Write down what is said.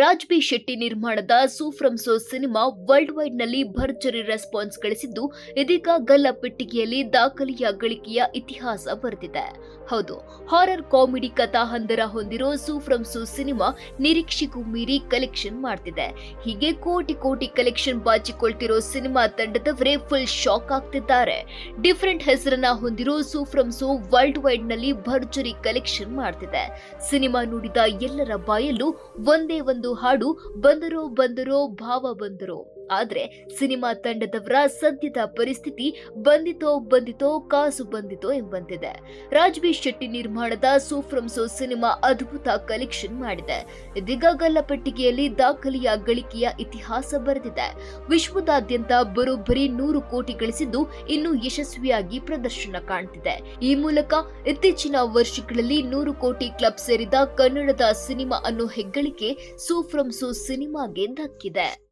Raj B Shetty ನಿರ್ಮಾಣದ ಸೂಫ್ರಮ್ಸೋ cinema world ವೈಡ್ನಲ್ಲಿ ಭರ್ಜರಿ response ಗಳಿಸಿದ್ದು, ಇದೀಗ ಗಲ್ಲ ಪೆಟ್ಟಿಗೆಯಲ್ಲಿ ದಾಖಲೆಯ ಗಳಿಕೆಯ ಇತಿಹಾಸ ಬರೆದಿದೆ. ಹೌದು, ಹಾರರ್ ಕಾಮಿಡಿ ಕಥಾ ಹಂದರ ಹೊಂದಿರೋ ಸೂಫ್ರಮ್ಸೋ ಸಿನಿಮಾ ನಿರೀಕ್ಷೆಗೂ ಮೀರಿ ಕಲೆಕ್ಷನ್ ಮಾಡ್ತಿದೆ. ಹೀಗೆ ಕೋಟಿ ಕೋಟಿ ಕಲೆಕ್ಷನ್ ಬಾಚಿಕೊಳ್ತಿರೋ ಸಿನಿಮಾ ತಂಡದವರೇ ಫುಲ್ ಶಾಕ್ ಆಗ್ತಿದ್ದಾರೆ. ಡಿಫರೆಂಟ್ ಹೆಸರನ್ನ ಹೊಂದಿರೋ ಸೂಫ್ರಮ್ಸೋ ವರ್ಲ್ಡ್ ವೈಡ್ನಲ್ಲಿ ಭರ್ಜರಿ ಕಲೆಕ್ಷನ್ ಮಾಡ್ತಿದೆ. ಸಿನಿಮಾ ನೋಡಿದ ಎಲ್ಲರ ಬಾಯಲ್ಲೂ ಒಂದೇ ಒಂದು ಹಾಡು ಬಂದರೋ ಬಂದರೋ ಭಾವ ಬಂದರೋ. ಆದ್ರೆ ಸಿನಿಮಾ ತಂಡದವರ ಸದ್ಯದ ಪರಿಸ್ಥಿತಿ ಬಂದಿತೋ ಬಂದಿತೋ ಕಾಸು ಬಂದಿತೋ ಎಂಬಂತಿದೆ. ರಾಜ್ ಶೆಟ್ಟಿ ನಿರ್ಮಾಣದ ಸೋ ಸಿನಿಮಾ ಅದ್ಭುತ ಕಲೆಕ್ಷನ್ ಮಾಡಿದೆ. ಇದೀಗ ಗಲ್ಲಪೆಟ್ಟಿಗೆಯಲ್ಲಿ ದಾಖಲೆಯ ಗಳಿಕೆಯ ಇತಿಹಾಸ ಬರೆದಿದೆ. ವಿಶ್ವದಾದ್ಯಂತ ಬರೋಬ್ಬರಿ ನೂರು ಕೋಟಿ ಗಳಿಸಿದ್ದು ಇನ್ನು ಯಶಸ್ವಿಯಾಗಿ ಪ್ರದರ್ಶನ ಕಾಣ್ತಿದೆ. ಈ ಮೂಲಕ ಇತ್ತೀಚಿನ ವರ್ಷಗಳಲ್ಲಿ ನೂರು ಕೋಟಿ ಕ್ಲಬ್ ಸೇರಿದ ಕನ್ನಡದ ಸಿನಿಮಾ ಅನ್ನೋ ಹೆಗ್ಗಳಿಕೆ ಸೂಫ್ರಮ್ಸೋ ಸಿನಿಮಾಗೆ ದಕ್ಕಿದೆ.